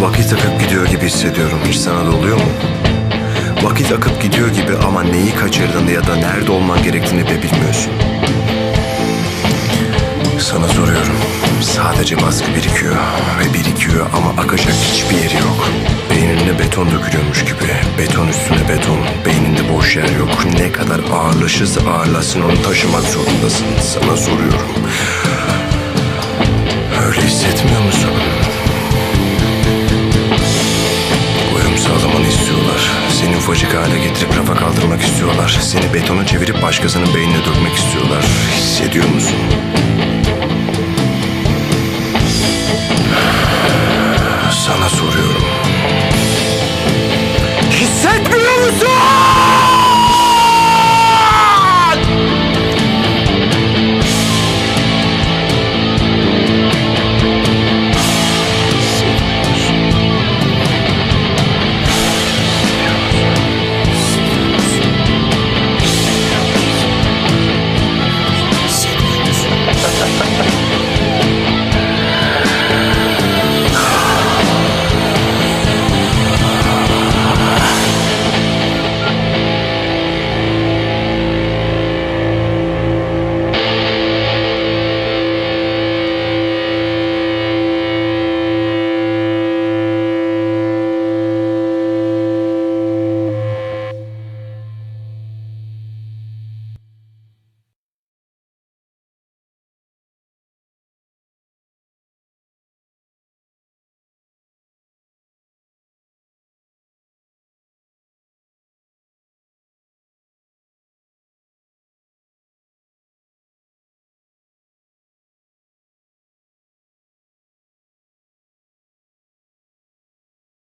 Vakit akıp gidiyor gibi hissediyorum. Hiç sana da oluyor mu? Vakit akıp gidiyor gibi ama neyi kaçırdığını ya da nerede olman gerektiğini de bilmiyorsun. Sana soruyorum. Sadece baskı birikiyor ve birikiyor ama akacak hiçbir yeri yok. Beynine beton dökülüyormuş gibi. Beton üstüne beton. Beyninde boş yer yok. Ne kadar ağırlaşırsa ağırlasın onu taşımak zorundasın. Sana soruyorum. Ufacık hale getirip rafa kaldırmak istiyorlar. Seni betona çevirip başkasının beynine dökmek istiyorlar. Hissediyor musun?